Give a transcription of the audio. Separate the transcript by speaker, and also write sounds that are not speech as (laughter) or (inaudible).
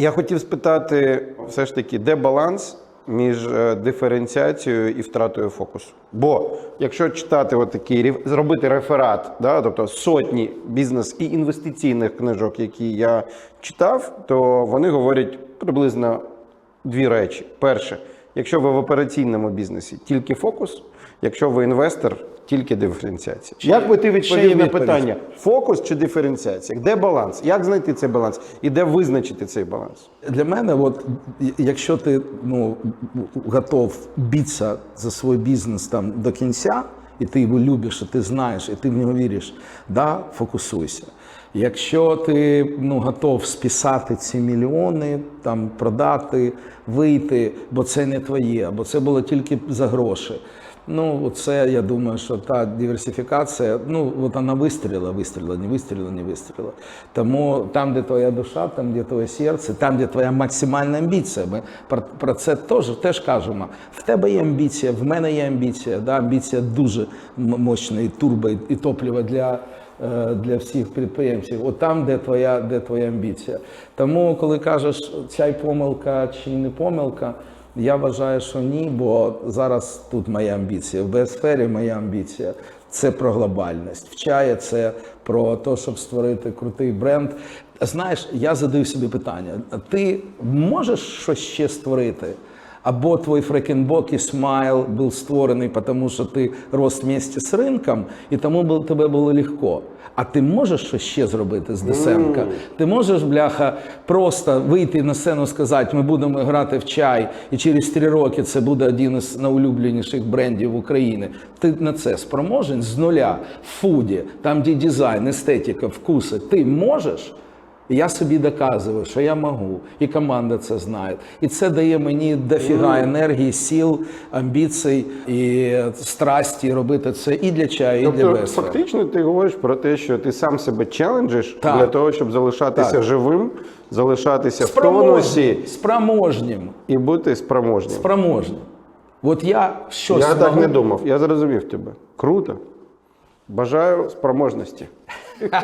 Speaker 1: Я хотів спитати, все ж таки, де баланс між е, диференціацією і втратою фокусу? Бо якщо читати отакий, такий зробити реферат, да, тобто сотні бізнес і інвестиційних книжок, які я читав, то вони говорять приблизно дві речі. Перше, якщо ви в операційному бізнесі, тільки фокус, якщо ви інвестор, тільки диференціація. Як би ти відповів на питання? Фокус чи диференціація? Де баланс? Як знайти цей баланс? І де визначити цей баланс?
Speaker 2: Для мене, от, якщо ти ну, готов битися за свій бізнес там, до кінця, і ти його любиш, і ти знаєш, і ти в нього віриш, да, фокусуйся. Якщо ти ну, готов списати ці мільйони, там, продати, вийти, бо це не твоє, бо це було тільки за гроші. Ну, це я думаю, що та диверсифікація, ну от вона вистрілила, вистрілила, не вистрілила, не вистрілила. Тому там, де твоя душа, там, де твоє серце, там, де твоя максимальна амбіція. Ми про, про це теж, теж кажемо. В тебе є амбіція, в мене є амбіція. Да? Амбіція дуже мощна і турбо, і, топливо для. е, Для всіх підприємців, от там, де твоя, де твоя амбіція. Тому, коли кажеш, ця й помилка чи не помилка, я вважаю, що ні, бо зараз тут моя амбіція. В біосфері моя амбіція це про глобальність. В чаї це про те, щоб створити крутий бренд. Знаєш, я задаю собі питання: ти можеш щось ще створити? Або твій фрекенбок і смайл був створений, тому що ти рос вместе з ринком, і тому бу- тебе було легко. А ти можеш щось ще зробити з Десенка? Ти можеш, бляха, просто вийти на сцену сказати, ми будемо грати в чай, і через три роки це буде один із найулюбленіших брендів України. Ти на це спроможен з нуля в фуді, там, де дизайн, естетика, вкуси, ти можеш? І Я собі доказую, що я можу, і команда це знає. І це дає мені дофіга енергії, сил, амбіцій і страсті робити це і для чаю, і для
Speaker 1: Тобто,
Speaker 2: весла.
Speaker 1: фактично, ти говориш про те, що ти сам себе челенджиш
Speaker 2: Так.
Speaker 1: для того, щоб залишатися
Speaker 2: Так.
Speaker 1: живим, залишатися в
Speaker 2: Спроможнім,
Speaker 1: тонусі
Speaker 2: спроможнім,
Speaker 1: і бути спроможним.
Speaker 2: спроможнім. От я щось
Speaker 1: Я так не думав. Я зрозумів тебе. Круто. Бажаю спроможності. (laughs)